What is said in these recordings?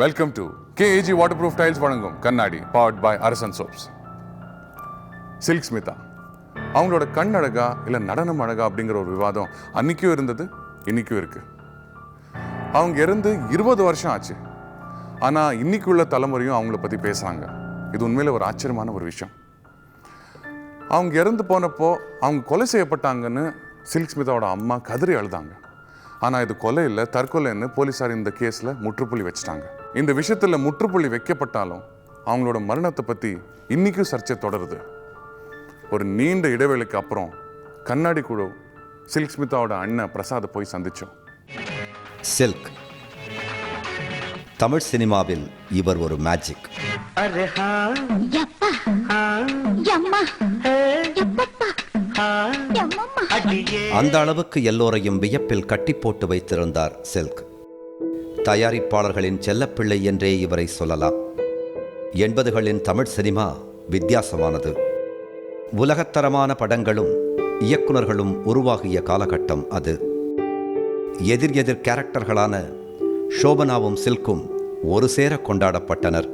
Welcome to KAG water proof tiles வழங்கும் கண்ணாடி powered by Arasan soaps silk Smitha அவங்களோட கண் அழகா இல்லை நடனம் அழகா அப்படிங்கிற ஒரு விவாதம் அன்னைக்கும் இருந்தது இன்னைக்கும் இருக்கு. அவங்க இருந்து இருபது வருஷம் ஆச்சு. ஆனால் இன்னைக்கு உள்ள தலைமுறையும் அவங்கள பற்றி பேசுகிறாங்க இது உண்மையில் ஒரு ஆச்சரியமான ஒரு விஷயம். அவங்க இறந்து போனப்போ அவங்க கொலை செய்யப்பட்டாங்கன்னு சில்க் ஸ்மிதாவோட அம்மா கதறி அழுதாங்க. ஆனால் இது கொலை இல்லை தற்கொலைன்னு போலீஸார் இந்த கேஸில் முற்றுப்புள்ளி வச்சிட்டாங்க. இந்த விஷயத்தில் முற்றுப்புள்ளி வைக்கப்பட்டாலும் அவங்களோட மரணத்தை பற்றி இன்றைக்கும் சர்ச்சை தொடருது. ஒரு நீண்ட இடைவெளிக்கு அப்புறம் கண்ணாடி குழு சில்க் ஸ்மிதாவோட அண்ணன் பிரசாத் போய் சந்தித்தோம் சில்க். தமிழ் சினிமாவில் இவர் ஒரு மேஜிக் அந்த அளவுக்கு எல்லோரையும் வியப்பில் கட்டி போட்டு வைத்திருந்தார் சில்க். தயாரிப்பாளர்களின் செல்லப்பிள்ளை என்றே இவரை சொல்லலாம். எண்பதுகளின் தமிழ் சினிமா வித்தியாசமானது. உலகத்தரமான படங்களும் இயக்குனர்களும் உருவாகிய காலகட்டம் அது. எதிர் எதிர் கேரக்டர்களான சோபனாவும் சில்கும் ஒரு சேர கொண்டாடப்பட்டனர்.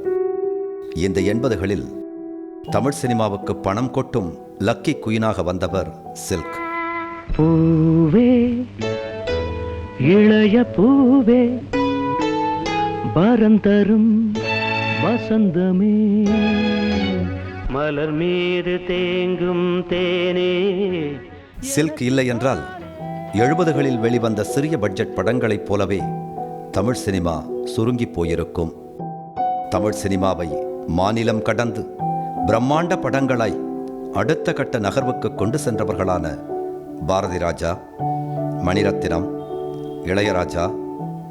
இந்த எண்பதுகளில் தமிழ் சினிமாவுக்கு பணம் கொட்டும் லக்கி குயினாக வந்தவர் சில்க். பூவே இளைய பூவே பரந்தரும் வசந்தமே. மலர் மீது தேங்கும் தேனே. சில்க் இல்லை என்றால் எழுபதுகளில் வெளிவந்த சிறிய பட்ஜெட் படங்களைப் போலவே தமிழ் சினிமா சுருங்கி போயிருக்கும். தமிழ் சினிமாவை மாநிலம் கடந்து பிரம்மாண்ட படங்களாய் அடுத்த கட்ட நகர்வுக்கு கொண்டு சென்றவர்களான பாரதி ராஜா மணிரத்தினம் இளையராஜா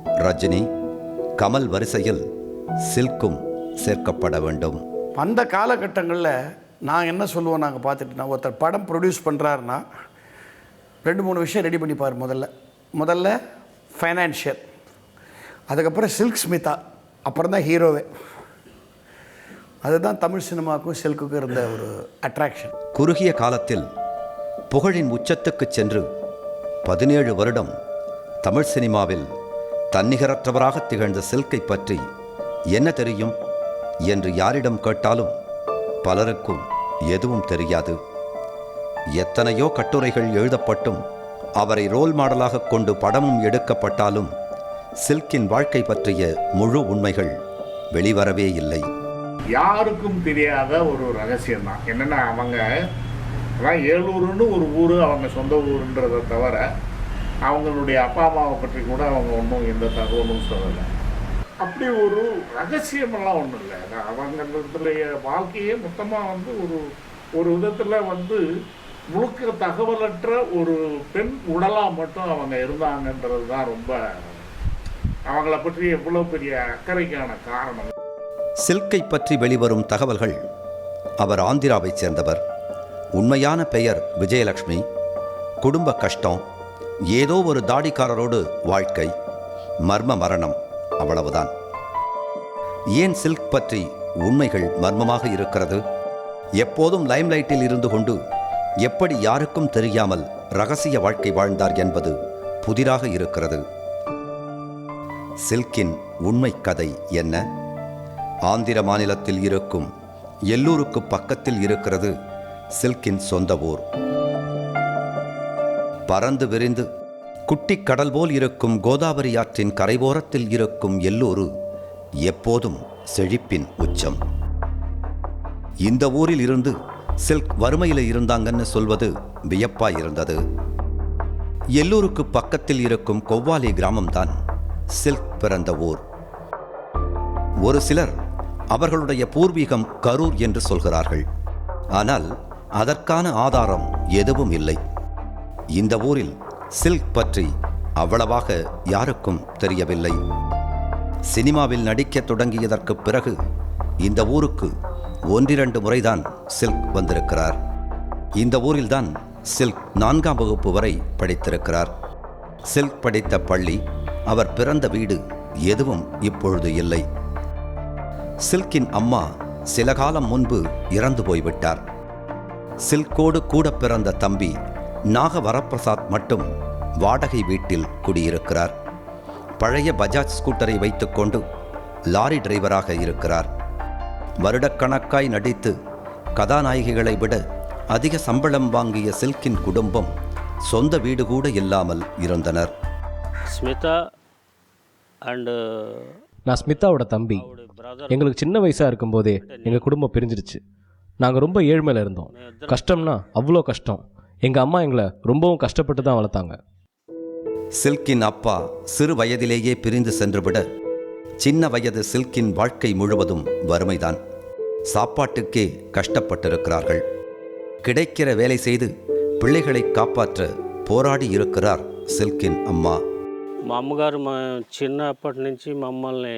ரஜினி கமல் வரிசையில் சில்க்கும் சேர்க்கப்பட வேண்டும். அந்த காலகட்டங்களில் நான் என்ன சொல்லுவோம் நாங்கள் பார்த்துட்டுனா ஒருத்தர் படம் ப்ரொடியூஸ் பண்ணுறாருன்னா ரெண்டு மூணு விஷயம் ரெடி பண்ணிப்பார் முதல்ல. முதல்ல ஃபைனான்ஷியல் அதுக்கப்புறம் சில்க் ஸ்மிதா. அப்புறம் தான் ஹீரோவே. அதுதான் தமிழ் சினிமாவுக்கும் சில்க்குக்கும் இருந்த ஒரு அட்ராக்ஷன் குறுகிய காலத்தில் புகழின் உச்சத்துக்குச் சென்று பதினேழு வருடம் தமிழ் சினிமாவில் தன்னிகரற்றவராக திகழ்ந்த சில்கை பற்றி என்ன தெரியும்? என்று யாரிடம் கேட்டாலும் பலருக்கும் எதுவும் தெரியாது. எத்தனையோ கட்டுரைகள் எழுதப்பட்டும் அவரை ரோல் மாடலாக கொண்டு படமும் எடுக்கப்பட்டாலும் சில்கின் வாழ்க்கை பற்றிய முழு உண்மைகள் வெளிவரவே இல்லை. யாருக்கும் தெரியாத ஒரு ரகசியம் தான் என்னென்னா அவங்க அதான் ஏலூருன்னு ஒரு ஊர் அவங்க சொந்த ஊருன்றதை தவிர அவங்களுடைய அப்பா அம்மாவை பற்றி கூட அவங்க ஒன்றும் எந்த தகவலும் சொல்லலை. அப்படி ஒரு ரகசியமெல்லாம் ஒன்றும் இல்லை. அவங்களுடைய வாழ்க்கையே மொத்தமாக வந்து ஒரு ஒரு விதத்தில் வந்து முழுக்க தகவலற்ற ஒரு பெண் உடலாக மட்டும் அவங்க இருந்தாங்கன்றது தான் ரொம்ப அவங்கள பற்றி எவ்வளோ பெரிய அக்கறைக்கான காரணம். சில்கை பற்றி வெளிவரும் தகவல்கள் அவர் ஆந்திராவைச் சேர்ந்தவர். உண்மையான பெயர் விஜயலட்சுமி. குடும்ப கஷ்டம் ஏதோ ஒரு தாடிக்காரரோடு வாழ்க்கை மர்ம மரணம் அவ்வளவுதான். ஏன் சில்க் பற்றி உண்மைகள் மர்மமாக இருக்கிறது? எப்போதும் லைம்லைட்டில் இருந்து கொண்டு எப்படி யாருக்கும் தெரியாமல் ரகசிய வாழ்க்கை வாழ்ந்தார் என்பது புதிராக இருக்கிறது. சில்கின் உண்மை கதை என்ன? ஆந்திர மாநிலத்தில் இருக்கும் எல்லூருக்கு பக்கத்தில் இருக்கிறது சில்கின் சொந்த ஊர். பறந்து விரிந்து குட்டி கடல் போல் இருக்கும் கோதாவரி ஆற்றின் கரைவோரத்தில் இருக்கும் எல்லோரு எப்போதும் செழிப்பின் உச்சம். இந்த ஊரில் இருந்து சில்க் வறுமையில் இருந்தாங்கன்னு சொல்வது வியப்பாய் இருந்தது. எல்லூருக்கு பக்கத்தில் இருக்கும் கொவ்வாலி கிராமம்தான் சில்க் பிறந்த ஊர். ஒரு சிலர் அவர்களுடைய பூர்வீகம் கரூர் என்று சொல்கிறார்கள். ஆனால் அதற்கான ஆதாரம் எதுவும் இல்லை. இந்த ஊரில் சில்க் பற்றி அவ்வளவாக யாருக்கும் தெரியவில்லை. சினிமாவில் நடிக்கத் தொடங்கியதற்கு பிறகு இந்த ஊருக்கு ஒன்றிரண்டு முறைதான் சில்க் வந்திருக்கிறார். இந்த ஊரில்தான் சில்க் நான்காம் வகுப்பு வரை படித்திருக்கிறார். சில்க் படித்த பள்ளி அவர் பிறந்த வீடு எதுவும் இப்பொழுது இல்லை. சில்கின் அம்மா சில காலம் முன்பு இறந்து போய்விட்டார். சில்கோடு கூட பிறந்த தம்பி நாக வரப்பிரசாத் மட்டும் வாடகை வீட்டில் குடியிருக்கிறார். பழைய பஜாஜ் ஸ்கூட்டரை வைத்துக்கொண்டு லாரி டிரைவராக இருக்கிறார். வருடக்கணக்காய் நடித்து கதாநாயகிகளை விட அதிக சம்பளம் வாங்கிய சில்கின் குடும்பம் சொந்த வீடு கூட இல்லாமல் இருந்தனர். ஸ்மிதா அண்டு நான் ஸ்மிதாவோட தம்பி. எங்களுக்கு சின்ன வயசாக இருக்கும்போதே எங்கள் குடும்பம் பிரிஞ்சிருச்சு நாங்கள் ரொம்ப ஏழ்மையில் இருந்தோம். கஷ்டம்னா அவ்வளோ கஷ்டம். எங்கள் அம்மா எங்களை ரொம்பவும் கஷ்டப்பட்டு தான் வளர்த்தாங்க சில்கின் அப்பா சிறு வயதிலேயே பிரிந்து சென்றுவிட சின்ன வயது சில்கின் வாழ்க்கை முழுவதும் வறுமைதான் சாப்பாட்டுக்கே கஷ்டப்பட்டிருக்கிறார்கள் கிடைக்கிற வேலை செய்து பிள்ளைகளை காப்பாற்ற போராடி இருக்கிறார் சில்கின் அம்மா మా అమ్మగారు మా చిన్నప్పటి నుంచి మమ్మల్ని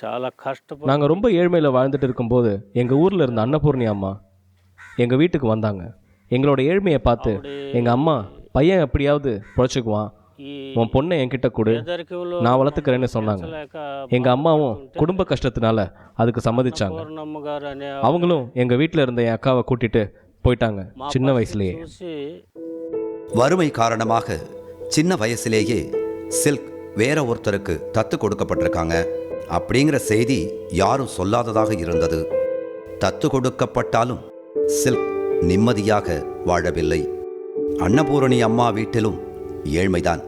చాలా కష్టపడి நாங்கள் ரொம்ப ஏழ்மையில் வாழ்ந்துட்டு இருக்கும்போது எங்கள் ஊரில் இருந்த அன்னபூர்ணி அம்மா எங்கள் வீட்டுக்கு வந்தாங்க எங்களோட ஏழ்மையை பார்த்து எங்க அம்மா பையன் எப்படியாவது புழைச்சிக்குவான். உன் பொண்ணை என்கிட்ட கொடு. நான் வளர்த்துக்கிறேன்னு சொன்னாங்க. எங்க அம்மாவும் குடும்ப கஷ்டத்தினால அதுக்கு சம்மதிச்சாங்க. அவங்களும் எங்க வீட்டில் இருந்த என் அக்காவை கூட்டிட்டு போயிட்டாங்க சின்ன வயசுலேயே. வறுமை காரணமாக சின்ன வயசுலேயே சில்க் வேற ஒருத்தருக்கு தத்து கொடுக்கப்பட்டிருக்காங்க. அப்படிங்கிற செய்தி யாரும் சொல்லாததாக இருந்தது. தத்து கொடுக்கப்பட்டாலும் சில்க் நிம்மதியாக வாழவில்லை. அன்னபூரணி அம்மா வீட்டிலும் ஏழ்மைதான்.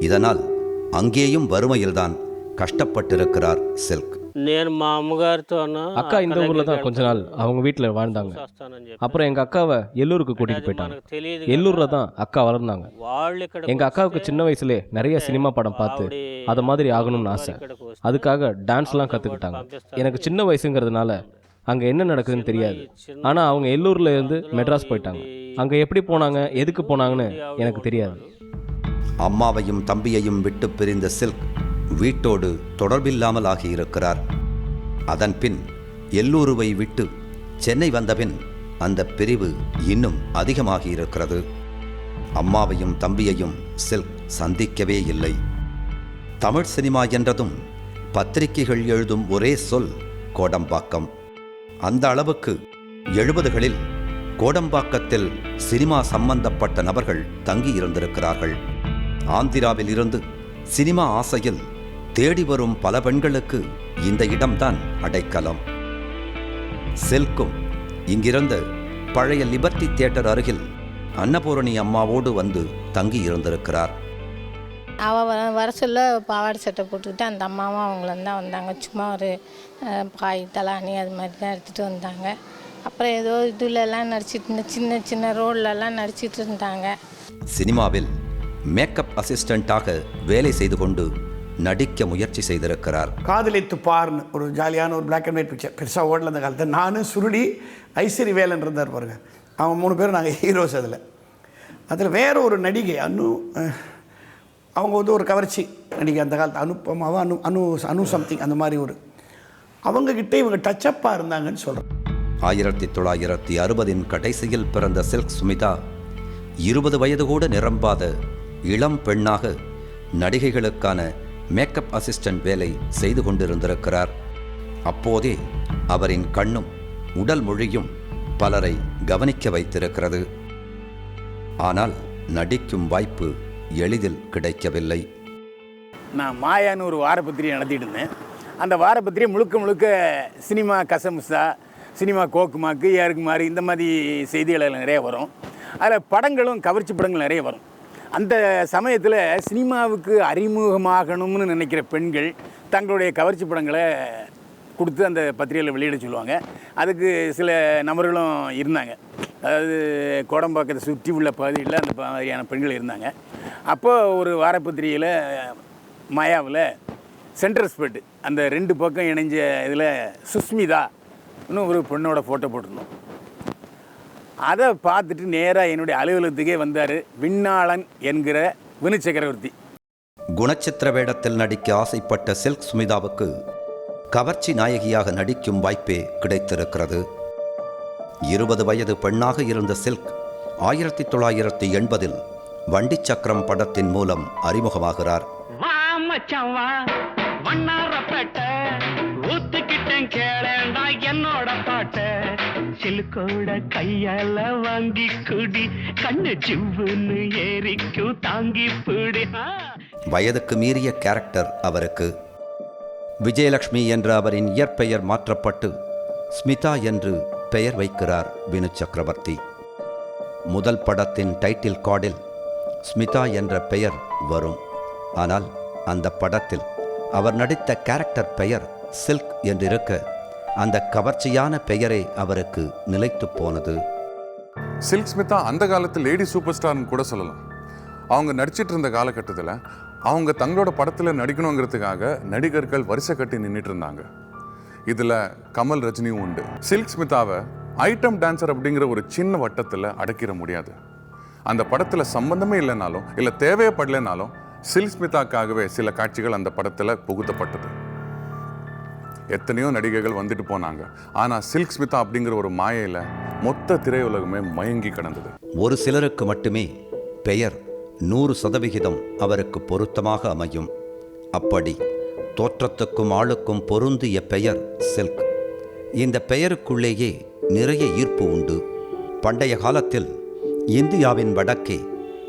இதனால் அங்கேயும் வறுமையில்தான் கஷ்டப்பட்டிருக்கிறார் செல்க். அக்கா இந்த ஊர்ல தான் கொஞ்ச நாள் அவங்க வீட்டுல வாழ்ந்தாங்க. அப்புறம் எங்க அக்காவை எல்லூருக்கு கூட்டிட்டு போயிட்டாங்க. எல்லூர்ல தான் அக்கா வளர்ந்தாங்க. எங்க அக்காவுக்கு சின்ன வயசுலே நிறைய சினிமா படம் பார்த்து அது மாதிரி ஆகணும்னு ஆசை. அதுக்காக டான்ஸ்லாம் கத்துக்கிட்டாங்க. எனக்கு சின்ன வயசுங்கிறதுனால அங்கே என்ன நடக்குதுன்னு தெரியாது. ஆனால் அவங்க எல்லூரில் இருந்து மெட்ராஸ் போயிட்டாங்க. அங்கே எப்படி போனாங்க எதுக்கு போனாங்கன்னு எனக்கு தெரியாது. அம்மாவையும் தம்பியையும் விட்டு பிரிந்த சில்க் வீட்டோடு தொடர்பில்லாமல் ஆகியிருக்கிறார். அதன் பின் எல்லூருவை விட்டு சென்னை வந்தபின் அந்த பிரிவு இன்னும் அதிகமாகியிருக்கிறது. அம்மாவையும் தம்பியையும் சில்க் சந்திக்கவே இல்லை. தமிழ் சினிமா என்றதும் பத்திரிகைகள் எழுதும் ஒரே சொல் கோடம்பாக்கம். அந்த அளவுக்கு எழுபதுகளில் கோடம்பாக்கத்தில் சினிமா சம்பந்தப்பட்ட நபர்கள் தங்கி இருந்திருக்கிறார்கள் ஆந்திராவில் இருந்து சினிமா ஆசையில் தேடி வரும் பல பெண்களுக்கு இந்த இடம்தான் அடைக்கலம். செல்கும் இங்கிருந்த பழைய லிபர்டி தியேட்டர் அருகில் அன்னபூரணி அம்மாவோடு வந்து தங்கி இருந்திருக்கிறார் அவள் வர வர சொல்ல பாவாடை சட்டை போட்டுக்கிட்டு அந்த அம்மாவும் அவங்களும் தான் வந்தாங்க. சும்மா ஒரு பாய் தலானி அது மாதிரி தான் எடுத்துகிட்டு வந்தாங்க. அப்புறம் ஏதோ இதுலலாம் நடிச்சிட்டு இருந்த சின்ன சின்ன ரோல்லலாம் நடிச்சிட்டு இருந்தாங்க. சினிமாவில் மேக்கப் அசிஸ்டண்டாக வேலை செய்து கொண்டு நடிக்க முயற்சி செய்திருக்கிறார். காதலித்து பார்னு ஒரு ஜாலியான ஒரு பிளாக் அண்ட் ஒயிட் பிக்சர் பெருசாக ஓடல அந்த காலத்தில். நானும் சுருடி ஐஸ்வரி வேலன் இருந்தார் பாருங்க. அவன் மூணு பேரும் நாங்கள் ஹீரோஸ் அதில். அதில் வேற ஒரு நடிகை அனு அஹ், அவங்க வந்து ஒரு கவர்ச்சி. அன்றைக்கி அந்த காலத்து அனுப்பமாக அனு அனு அனு சம்திங் அந்த மாதிரி ஒரு. அவங்கக்கிட்ட இவங்க டச்சப்பாக இருந்தாங்கன்னு சொல்கிறேன் ஆயிரத்தி தொள்ளாயிரத்தி அறுபதின் கடைசியில் பிறந்த சில்க் சுமிதா இருபது வயது கூட நிரம்பாத இளம் பெண்ணாக நடிகைகளுக்கான மேக்கப் அசிஸ்டன்ட் வேலை செய்து கொண்டிருந்திருக்கிறார். அப்போதே அவரின் கண்ணும் உடல் மொழியும் பலரை கவனிக்க வைத்திருக்கிறது. ஆனால் நடிக்கும் வாய்ப்பு எளிதில் கிடைக்கவில்லை. நான் மாயான்னு ஒரு வாரப்பத்திரிகை நடத்திட்டு இருந்தேன். அந்த வாரப்பத்திரிகை முழுக்க முழுக்க சினிமா கசமுசா சினிமா கோக்குமாக்கு ஏருக்கு மாதிரி இந்த மாதிரி செய்திகள் நிறைய வரும். அதில் படங்களும் கவர்ச்சி படங்கள் நிறைய வரும். அந்த சமயத்தில் சினிமாவுக்கு அறிமுகமாகணும்னு நினைக்கிற பெண்கள் தங்களுடைய கவர்ச்சி படங்களை கொடுத்து அந்த பத்திரிகையில் வெளியிட சொல்லுவாங்க. அதுக்கு சில நபர்களும் இருந்தாங்க. அதாவது கோடம்பாக்கத்தை சுற்றி உள்ள பகுதியில் அந்த மாதிரியான பெண்கள் இருந்தாங்க. அப்போது ஒரு வாரப்பத்திரிகையில் மாயாவில் சென்ட்ரல் ஸ்பெட் அந்த ரெண்டு பக்கம் இணைஞ்ச இதில் சுஸ்மிதா இன்னும் ஒரு பெண்ணோட ஃபோட்டோ போட்டிருந்தோம். அதை பார்த்துட்டு நேராக என்னுடைய அலுவலகத்துக்கே வந்தார் விண்ணாளன் என்கிற வினு சக்கரவர்த்தி. குணச்சித்திர வேடத்தில் நடிக்க ஆசைப்பட்ட சில்க் சுமிதாவுக்கு கவர்ச்சி நாயகியாக நடிக்கும் வாய்ப்பே கிடைத்திருக்கிறது. இருபது வயது பெண்ணாக இருந்த சில்க் ஆயிரத்தி தொள்ளாயிரத்தி எண்பதில் வண்டி சக்கரம் படத்தின் மூலம் அறிமுகமாகிறார். என்னோட பாட்ட. சிலுக்கோட கையால வாங்கி குடி கண்ணு சிவ்வுன்னு ஏறிக்கும் தாங்கி பிடி. வயதுக்கு மீறிய கேரக்டர் அவருக்கு. விஜயலட்சுமி என்ற அவரின் இயற்பெயர் மாற்றப்பட்டு ஸ்மிதா என்று பெயர் வைக்கிறார் வினு சக்கரவர்த்தி. முதல் படத்தின் டைட்டில் கார்டில் ஸ்மிதா என்ற பெயர் வரும். ஆனால் அந்த படத்தில் அவர் நடித்த கேரக்டர் பெயர் சில்க் என்றிருக்க அந்த கவர்ச்சியான பெயரே அவருக்கு நிலைத்துப் போனது. சில்க் ஸ்மிதா அந்த காலத்தில் லேடி சூப்பர் ஸ்டார்னு கூட சொல்லலாம். அவங்க நடிச்சிட்டு இருந்த காலகட்டத்தில் அவங்க தங்களோட படத்தில் நடிக்கணுங்கிறதுக்காக நடிகர்கள் வரிசை கட்டி நின்றுட்டு இருந்தாங்க. இதில் கமல் ரஜினியும் உண்டு. சில்க் ஸ்மிதாவை ஐட்டம் டான்சர் அப்படிங்கிற ஒரு சின்ன வட்டத்தில் அடக்கிட முடியாது. அந்த படத்தில் சம்பந்தமே இல்லைனாலும் இல்லை தேவையப்படலைனாலும் சில்க் ஸ்மிதாக்காகவே சில காட்சிகள் அந்த படத்தில் புகுத்தப்பட்டது. எத்தனையோ நடிகைகள் வந்துட்டு போனாங்க. ஆனால் சில்க் ஸ்மிதா அப்படிங்கிற ஒரு மாயையில் மொத்த திரையுலகமே மயங்கி கிடந்தது. ஒரு சிலருக்கு மட்டுமே பெயர் நூறு சதவிகிதம் அவருக்கு பொருத்தமாக அமையும். அப்படி தோற்றத்துக்கும் ஆளுக்கும் பொருந்திய பெயர் சில்க். இந்த பெயருக்குள்ளேயே நிறைய ஈர்ப்பு உண்டு. பண்டைய காலத்தில் இந்தியாவின் வடக்கே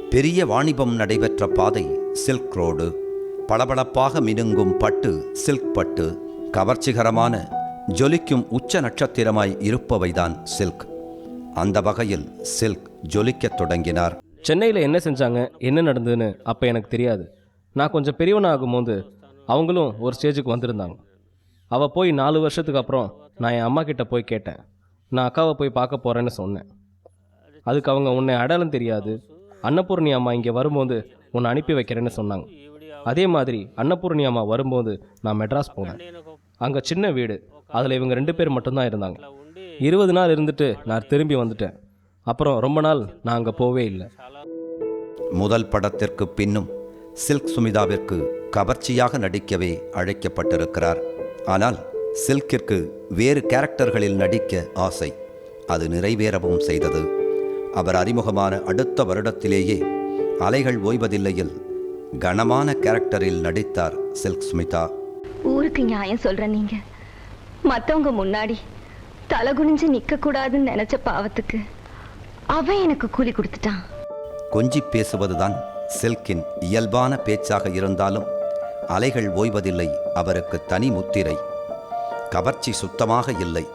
பெரிய வாணிபம் நடைபெற்ற பாதை சில்க் ரோடு. பளபளப்பாக மினுங்கும் பட்டு சில்க் பட்டு கவர்ச்சிகரமான ஜொலிக்கும் உச்ச நட்சத்திரமாய் இருப்பவைதான் சில்க். அந்த வகையில் சில்க் ஜொலிக்கத் தொடங்கினார். சென்னையில் என்ன செஞ்சாங்க என்ன நடந்ததுன்னு அப்போ எனக்கு தெரியாது. நான் கொஞ்சம் பெரியவனாகும்போது அவங்களும் ஒரு ஸ்டேஜுக்கு வந்திருந்தாங்க. அவள் போய் நாலு வருஷத்துக்கு அப்புறம் நான் என் அம்மா கிட்ட போய் கேட்டேன். நான் அக்காவை போய் பார்க்க போகிறேன்னு சொன்னேன். அதுக்கு அவங்க உன்னை அடையாளம் தெரியாது. அன்னபூர்ணி அம்மா இங்கே வரும்போது உன்னை அனுப்பி வைக்கிறேன்னு சொன்னாங்க. அதே மாதிரி அன்னபூர்ணி அம்மா வரும்போது நான் மெட்ராஸ் போனேன். அங்கே சின்ன வீடு. அதில் இவங்க ரெண்டு பேர் மட்டும்தான் இருந்தாங்க. இருபது நாள் இருந்துட்டு நான் திரும்பி வந்துட்டேன். அப்புறம் ரொம்ப நாள் நான் அங்கே போவே இல்லை. முதல் படத்திற்கு பின்னும் சில்க் சுமிதாவிற்கு கவர்ச்சியாக நடிக்கவே அழைக்கப்பட்டிருக்கிறார். ஆனால் சில்கிற்கு வேறு கேரக்டர்களில் நடிக்க ஆசை அது நிறைவேறவும் செய்தது. அவர் அறிமுகமான அடுத்த வருடத்திலேயே அலைகள் ஓய்வதில்லையில் கனமான கேரக்டரில் நடித்தார் சில்க் ஸ்மிதா ஊருக்கு நியாயம் சொல்ற நீங்க. மத்தவங்க முன்னாடி தலை குனிஞ்சு நிக்க கூடாதுன்னு நினைச்ச பாவத்துக்கு அவன் எனக்கு கூலி கொடுத்துட்டான். கொஞ்சி பேசுவதுதான் சில்கின் இயல்பான பேச்சாக இருந்தாலும் அலைகள் ஓய்வதில்லை அவருக்கு தனி முத்திரை. கவர்ச்சி சுத்தமாக இல்லை.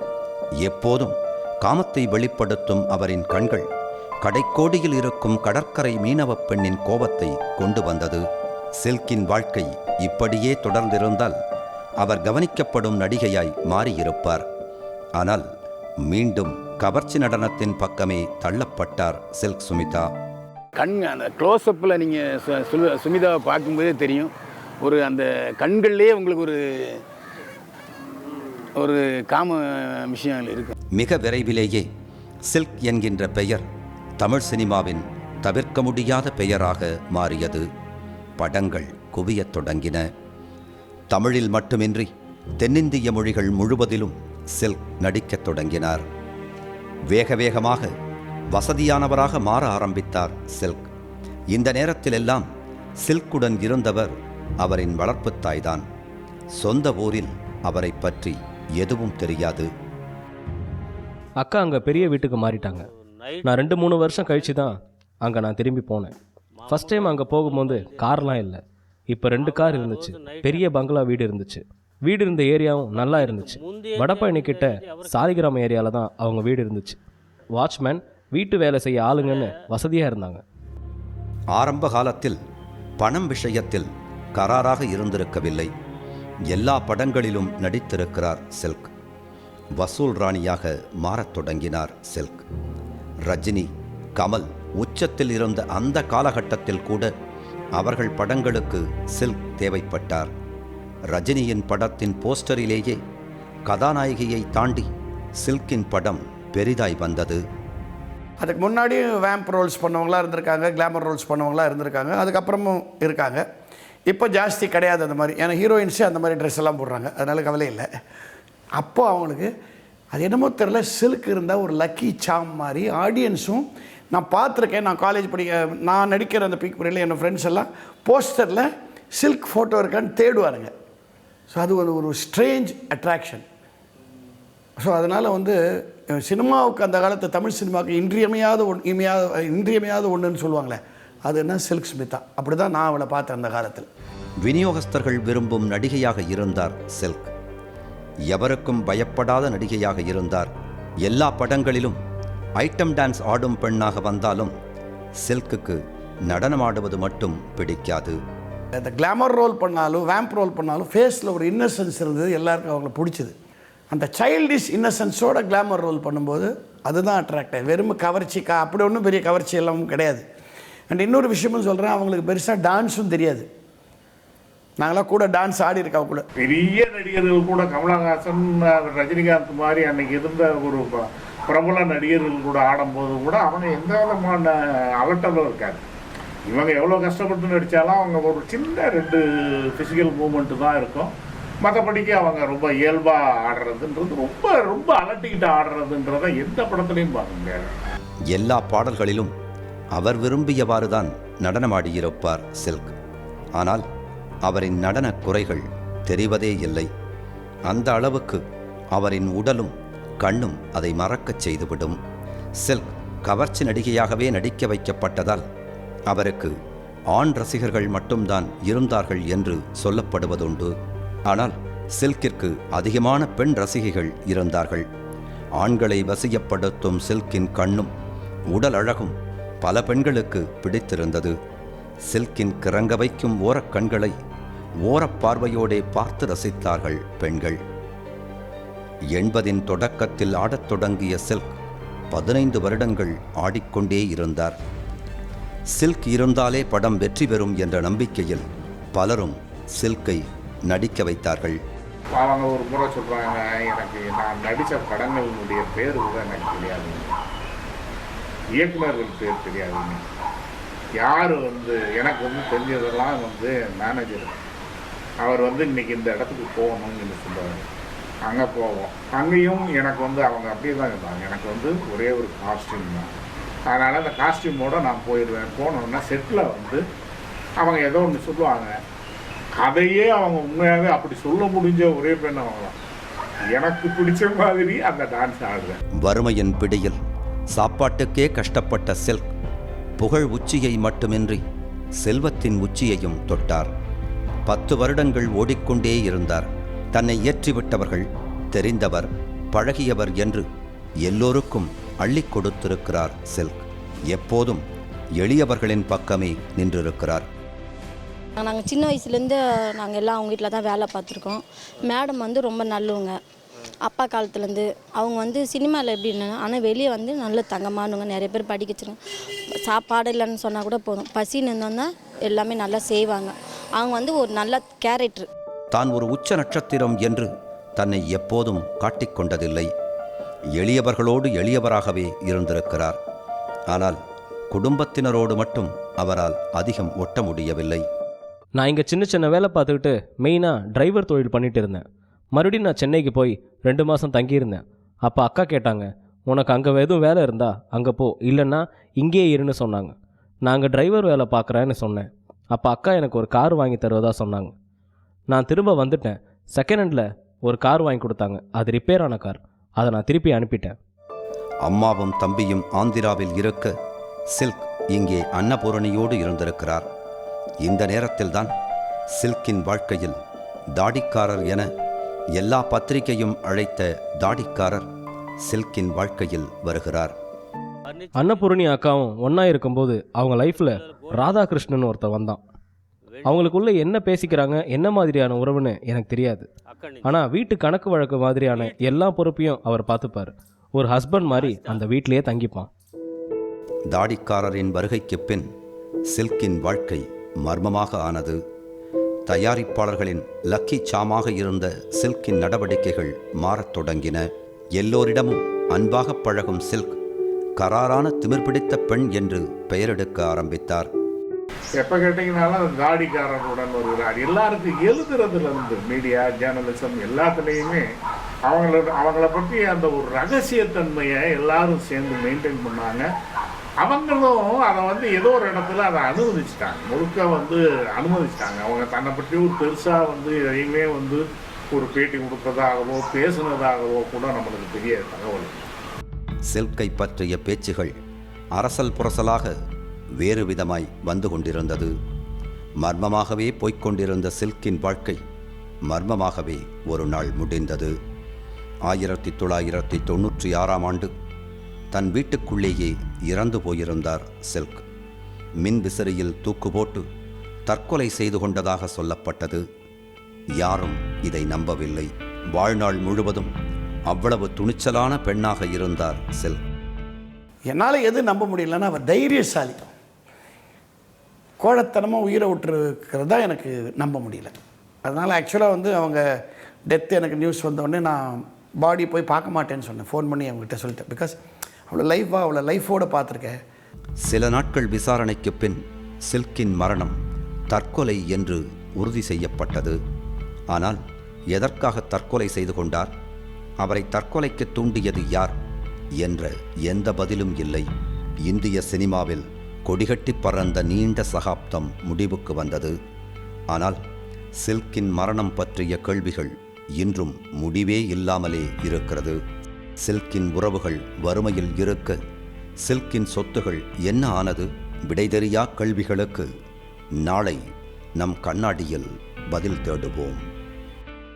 எப்போதும் காமத்தை வெளிப்படுத்தும் அவரின் கண்கள் கடைக்கோடியில் இருக்கும் கடற்கரை மீனவப் பெண்ணின் கோபத்தை கொண்டு வந்தது. சில்கின் வாழ்க்கை இப்படியே தொடர்ந்திருந்தால் அவர் கவனிக்கப்படும் நடிகையாய் மாறியிருப்பார். ஆனால் மீண்டும் கவர்ச்சி நடனத்தின் பக்கமே தள்ளப்பட்டார் சில்க் சுமிதா. கண் அந்த க்ளோஸ்அப்பில் நீங்கள் சு சுமிதாவை பார்க்கும்போதே தெரியும். ஒரு அந்த கண்கள்லேயே உங்களுக்கு ஒரு ஒரு காம விஷயங்கள் இருக்கு. மிக விரைவிலேயே சில்க் என்கின்ற பெயர் தமிழ் சினிமாவின் தவிர்க்க முடியாத பெயராக மாறியது. படங்கள் குவியத் தொடங்கின. தமிழில் மட்டுமின்றி தென்னிந்திய மொழிகள் முழுவதிலும் சில்க் நடிக்கத் தொடங்கினார். வேக வேகமாக வசதியானவராக மாற ஆரம்பித்தார் சில்க். இந்த நேரத்திலெல்லாம் சில்குடன் இருந்தவர் அவரின் வளர்ப்பு தாய்தான். சொந்த ஊரில் அவரை பற்றி எதுவும் தெரியாது. அக்கா அங்கே பெரிய வீட்டுக்கு மாறிட்டாங்க. நான் ரெண்டு மூணு வருஷம் கழிச்சு தான் அங்கே நான் திரும்பி போனேன். ஃபஸ்ட் டைம் அங்கே போகும்போது கார்லாம் இல்லை. இப்போ ரெண்டு கார் இருந்துச்சு. பெரிய பங்களா வீடு இருந்துச்சு. வீடு இருந்த ஏரியாவும் நல்லா இருந்துச்சு. வடபழனி கிட்ட சாலிகிராம ஏரியாவில் தான் அவங்க வீடு இருந்துச்சு. வாட்ச்மேன் வீட்டு வேலை செய்ய ஆளுங்கன்னு வசதியாக இருந்தாங்க. ஆரம்ப காலத்தில் பணம் விஷயத்தில் கராராக இருந்திருக்கவில்லை. எல்லா படங்களிலும் நடித்திருக்கிறார் சில்க். வசூல் ராணியாக மாறத் தொடங்கினார் சில்க். ரஜினி கமல் உச்சத்தில் இருந்த அந்த காலகட்டத்தில் கூட அவர்கள் படங்களுக்கு சில்க் தேவைப்பட்டார். ரஜினியின் படத்தின் போஸ்டரிலேயே கதாநாயகியை தாண்டி சில்கின் படம் பெரிதாய் வந்தது. அதுக்கு முன்னாடி வேம்ப் ரோல்ஸ் பண்ணவங்களாம் இருந்திருக்காங்க கிளாமர் ரோல்ஸ் பண்ணவங்களாம் இருந்திருக்காங்க அதுக்கப்புறமும் இருக்காங்க. இப்போ ஜாஸ்தி கிடையாது அந்த மாதிரி. ஏன்னா ஹீரோயின்ஸே அந்த மாதிரி ட்ரெஸ் எல்லாம் போடுறாங்க. அதனால் கவலை இல்லை. அப்போ அவங்களுக்கு அது என்னமோ தெரில சில்க் இருந்தால் ஒரு லக்கி சாம் மாதிரி ஆடியன்ஸும் நான் பார்த்துருக்கேன் நான் காலேஜ் படிக்க நான் நடிக்கிற அந்த பீக் பீரியடில் என் ஃப்ரெண்ட்ஸ் எல்லாம் போஸ்டரில் சில்க் ஃபோட்டோ இருக்கான்னு தேடுவாருங்க. ஸோ அது ஒரு ஒரு ஸ்ட்ரேஞ்ச் அட்ராக்ஷன் ஸோ அதனால் வந்து சினிமாவுக்கு அந்த காலத்து தமிழ் சினிமாவுக்கு இன்றியமையாத ஒன் இமையாத இன்றியமையாத ஒன்றுன்னு சொல்லுவாங்களே அது என்ன சில்க் ஸ்மிதா. அப்படி தான் நான் அவளை பார்த்தேன் அந்த காலத்தில். விநியோகஸ்தர்கள் விரும்பும் நடிகையாக இருந்தார் சில்க். எவருக்கும் பயப்படாத நடிகையாக இருந்தார். எல்லா படங்களிலும் ஐட்டம் டான்ஸ் ஆடும் பெண்ணாக வந்தாலும் சில்க்குக்கு நடனமாடுவது மட்டும் பிடிக்காது. அந்த கிளாமர் ரோல் பண்ணாலும் வேம்ப் ரோல் பண்ணாலும் ஃபேஸில் ஒரு இன்னசென்ஸ் இருந்தது எல்லாருக்கும் அவங்கள பிடிச்சது. அந்த சைல்டிஷ் இன்னசென்ஸோட கிளாமர் ரோல் பண்ணும்போது அதுதான் அட்ராக்ட் வெறும் கவர்ச்சி கா அப்படி ஒன்றும் பெரிய கவர்ச்சி எல்லாமும் கிடையாது. அண்ட் இன்னொரு விஷயமும் சொல்கிறேன் அவங்களுக்கு பெருசாக டான்ஸும் தெரியாது. நாங்களாம் கூட டான்ஸ் ஆடி இருக்கோம் கூட. பெரிய நடிகர்கள் கூட கமலஹாசன் ரஜினிகாந்த் மாதிரி அன்னைக்கு இருந்த ஒரு பிரபல நடிகர்கள் கூட ஆடும்போது கூட அவங்க எந்த விதமான அலட்டலும் இருக்காது. இவங்க எவ்வளோ கஷ்டப்பட்டு நடித்தாலும் அவங்க ஒரு சின்ன ரெண்டு ஃபிசிக்கல் மூமெண்ட்டு தான் இருக்கும். மற்றபடிக்கு அவங்க ரொம்ப இயல்பாக ஆடுறதுன்றது ரொம்ப ரொம்ப அலட்டிக்கிட்டு ஆடுறதுன்றத எந்த படத்துலையும் பார்க்க முடியாது எல்லா பாடல்களிலும் அவர் விரும்பியவாறு தான் நடனமாடியிருப்பார் சில்க். ஆனால் அவரின் நடன குறைகள் தெரிவதே இல்லை. அந்த அளவுக்கு அவரின் உடலும் கண்ணும் அதை மறக்கச் செய்துவிடும். சில்க் கவர்ச்சி நடிகையாகவே நடிக்க வைக்கப்பட்டதால் அவருக்கு ஆண் ரசிகர்கள் மட்டும்தான் இருந்தார்கள் என்று சொல்லப்படுவதுண்டு. ஆனால் சில்கிற்கு அதிகமான பெண் ரசிகைகள் இருந்தார்கள் ஆண்களை வசியப்படுத்தும் சில்கின் கண்ணும் உடல் அழகும் பல பெண்களுக்கு பிடித்திருந்தது. சில்கின் கிறங்க வைக்கும் ஓரக் கண்களை ஓரப் பார்வையோடே பார்த்து ரசித்தார்கள் பெண்கள். எண்பதின் தொடக்கத்தில் ஆடத் தொடங்கிய சில்க் பதினைந்து வருடங்கள் ஆடிக்கொண்டே இருந்தார். சில்க் இருந்தாலே படம் வெற்றி பெறும் என்ற நம்பிக்கையில் பலரும் சில்கை நடிக்க வைத்தார்கள். அவங்க ஒரு முறை சொல்கிறாங்க எனக்கு நான் நடித்த படங்களினுடைய பேர் கூட எனக்கு தெரியாது. இயக்குநர்கள் பேர் தெரியாதுங்க யார் வந்து எனக்கு வந்து தெரிஞ்சதெல்லாம் வந்து மேனேஜர் அவர் வந்து இன்னைக்கு இந்த இடத்துக்கு போகணும்னு சொல்லுவார் அங்கே போவோம். அங்கேயும் எனக்கு வந்து அவங்க அப்படியே தான் இருந்தாங்க. எனக்கு வந்து ஒரே ஒரு காஸ்டியூம் தான். அதனால் அந்த காஸ்டியூமோடு நான் போயிடுவேன். போனோன்னா செட்டில் வந்து அவங்க ஏதோ ஒன்று சொல்லுவாங்க. அதையே அவங்க உண்மையாகவே அப்படி சொல்ல முடிஞ்ச ஒரே பெண் அவங்க எனக்கு பிடிச்ச மாதிரி அந்த டான்ஸ் ஆடுறேன். வறுமையின் பிடியில் சாப்பாட்டுக்கே கஷ்டப்பட்ட சில்க் புகழ் உச்சியை மட்டுமின்றி செல்வத்தின் உச்சியையும் தொட்டார். பத்து வருடங்கள் ஓடிக்கொண்டே இருந்தார். தன்னை ஏற்றிவிட்டவர்கள் தெரிந்தவர் பழகியவர் என்று எல்லோருக்கும் அள்ளிக் கொடுத்திருக்கிறார் சில்க். எப்போதும் எளியவர்களின் பக்கமே நின்றிருக்கிறார். நாங்கள் சின்ன வயசுலேருந்து நாங்கள் எல்லாம் அவங்க வீட்டில் தான் வேலை பார்த்துருக்கோம். மேடம் வந்து ரொம்ப நல்லவங்க. அப்பா காலத்துலேருந்து அவங்க வந்து சினிமாவில் எப்படின்னா ஆனால் வெளியே வந்து நல்ல தங்கமானவங்க நிறைய பேர் படிக்க வச்சுருக்காங்க சாப்பாடு இல்லைன்னு சொன்னால் கூட போதும். பசின்னு இருந்தோன்னா எல்லாமே நல்லா செய்வாங்க. அவங்க வந்து ஒரு நல்ல கேரக்டர் தான் ஒரு உச்ச நட்சத்திரம் என்று தன்னை எப்போதும் காட்டிக்கொண்டதில்லை எளியவர்களோடு எளியவராகவே இருந்திருக்கிறார். ஆனால் குடும்பத்தினரோடு மட்டும் அவரால் அதிகம் ஒட்ட முடியவில்லை. நான் இங்கே சின்ன சின்ன வேலை பார்த்துக்கிட்டு மெயினாக டிரைவர் தொழில் பண்ணிட்டு இருந்தேன். மறுபடியும் நான் சென்னைக்கு போய் ரெண்டு மாதம் தங்கியிருந்தேன். அப்போ அக்கா கேட்டாங்க உனக்கு அங்கே எதுவும் வேலை இருந்தா அங்கே போ இல்லைன்னா இங்கேயே இருன்னு சொன்னாங்க. நாங்கள் டிரைவர் வேலை பார்க்குறேன்னு சொன்னேன். அப்போ அக்கா எனக்கு ஒரு கார் வாங்கி தருவதா சொன்னாங்க. நான் திரும்ப வந்துட்டேன். செகண்ட் ஹேண்டில் ஒரு கார் வாங்கி கொடுத்தாங்க. அது ரிப்பேர் ஆன கார். அதை நான் திருப்பி அனுப்பிட்டேன். அம்மாவும் தம்பியும் ஆந்திராவில் இருக்க சில்க் இங்கே அன்னபூரணியோடு இருந்திருக்கிறார். இந்த நேரத்தில்தான் சில்கின் வாழ்க்கையில் தாடிக்காரர் என எல்லா பத்திரிகையும் அழைத்த தாடிக்காரர் சில்கின் வாழ்க்கையில் வருகிறார். அன்னபூரணி அக்காவும் ஒன்றா இருக்கும்போது அவங்க லைஃப்பில் ராதாகிருஷ்ணன் ஒருத்தன் வந்தான். அவங்களுக்குள்ள என்ன பேசிக்கிறாங்க என்ன மாதிரியான உறவுன்னு எனக்கு தெரியாது. ஆனால் வீட்டு கணக்கு வழக்கு மாதிரியான எல்லா பொறுப்பையும் அவர் பார்த்துப்பார். ஒரு ஹஸ்பண்ட் மாதிரி அந்த வீட்டிலேயே தங்கிப்பான். தாடிக்காரரின் வருகைக்குப் பின் சில்கின் வாழ்க்கை மர்மமாக ஆனது. தயாரிப்பாளர்களின் லக்கி சாமாக இருந்த சில்கின் நடவடிக்கைகள் மாறத் தொடங்கின. எல்லோரிடமும் அன்பாக பழகும் சில்க் கராரான திமிர் பிடித்த பெண் என்று பெயரெடுக்க ஆரம்பித்தார். எப்போ கேட்டிங்கனாலும் அந்த தாடிக்காரனுடன் வருகிறார் எல்லாருக்கும் எழுதுறதுல இருந்து மீடியா ஜேர்னலிசம் எல்லாத்துலேயுமே அவங்கள அவங்கள பற்றி அந்த ஒரு ரகசியத்தன்மையை எல்லாரும் சேர்ந்து மெயின்டைன் பண்ணாங்க. அவங்களும் அதை வந்து ஏதோ ஒரு இடத்துல அதை அனுமதிச்சிட்டாங்க. முழுக்க வந்து அனுமதிச்சிட்டாங்க. அவங்க தன்னை பற்றி ஒரு பெருசாக வந்து எதையுமே வந்து ஒரு பேட்டி கொடுத்ததாகவோ பேசுனதாகவோ கூட நம்மளுக்கு பெரிய தகவல். செல்கை பற்றிய பேச்சுகள் அரசல் புரசலாக வேறு விதமாய் வந்து கொண்டிருந்தது. மர்மமாகவே போய்க்கொண்டிருந்த சில்கின் வாழ்க்கை மர்மமாகவே ஒரு நாள் முடிந்தது. ஆயிரத்தி தொள்ளாயிரத்தி தொண்ணூற்றி ஆறாம் ஆண்டு தன் வீட்டுக்குள்ளேயே இறந்து போயிருந்தார் சில்க். மின் விசிறியில் தூக்கு போட்டு தற்கொலை செய்து கொண்டதாக சொல்லப்பட்டது. யாரும் இதை நம்பவில்லை. வாழ்நாள் முழுவதும் அவ்வளவு துணிச்சலான பெண்ணாக இருந்தார் சில்க். என்னால் எது நம்ப முடியலன்னா அவர் தைரியசாலி. கோழத்தனமாக உயிரை விட்டுருக்கிறது தான் எனக்கு நம்ப முடியல. அதனால் ஆக்சுவலாக வந்து அவங்க டெத் எனக்கு நியூஸ் வந்தோடனே நான் பாடி போய் பார்க்க மாட்டேன்னு சொன்னேன். ஃபோன் பண்ணி அவங்ககிட்ட சொல்லிட்டேன். பிகாஸ் அவ்வளோ லைஃபாக அவ்வளோ லைஃபோடு பார்த்துருக்கேன் சில நாட்கள் விசாரணைக்கு பின் சில்கின் மரணம் தற்கொலை என்று உறுதி செய்யப்பட்டது. ஆனால் எதற்காக தற்கொலை செய்து கொண்டார்? அவரை தற்கொலைக்கு தூண்டியது யார்? என்ற எந்த பதிலும் இல்லை. இந்திய சினிமாவில் கொடிகட்டி பறந்த நீண்ட சகாப்தம் முடிவுக்கு வந்தது. ஆனால் சில்கின் மரணம் பற்றிய கேள்விகள் இன்றும் முடிவே இல்லாமலே இருக்கிறது. சில்கின் உறவுகள் வறுமையில் இருக்க. சில்கின் சொத்துகள் என்ன ஆனது? விடை கல்விகளுக்கு நாளை நம் கண்ணாடியில் பதில் தேடுவோம்.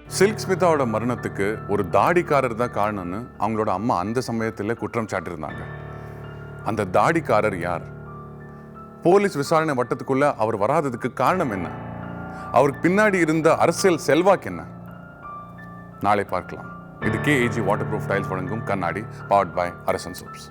சில்க் ஸ்மிதாவோட மரணத்துக்கு ஒரு தாடிக்காரர் தான் காரணம்னு அவங்களோட அம்மா அந்த சமயத்தில் குற்றம் சாட்டியிருந்தாங்க அந்த தாடிக்காரர் யார்? போலீஸ் விசாரணை வட்டத்துக்குள்ள அவர் வராததுக்கு காரணம் என்ன? அவருக்கு பின்னாடி இருந்த அரசியல் செல்வாக்கு என்ன? நாளை பார்க்கலாம். இது கேஏஜி வாட்டர் ப்ரூஃப் டைல்ஸ் வழங்கும் கண்ணாடி பவர்ட் பை அரசன் சோப்ஸ்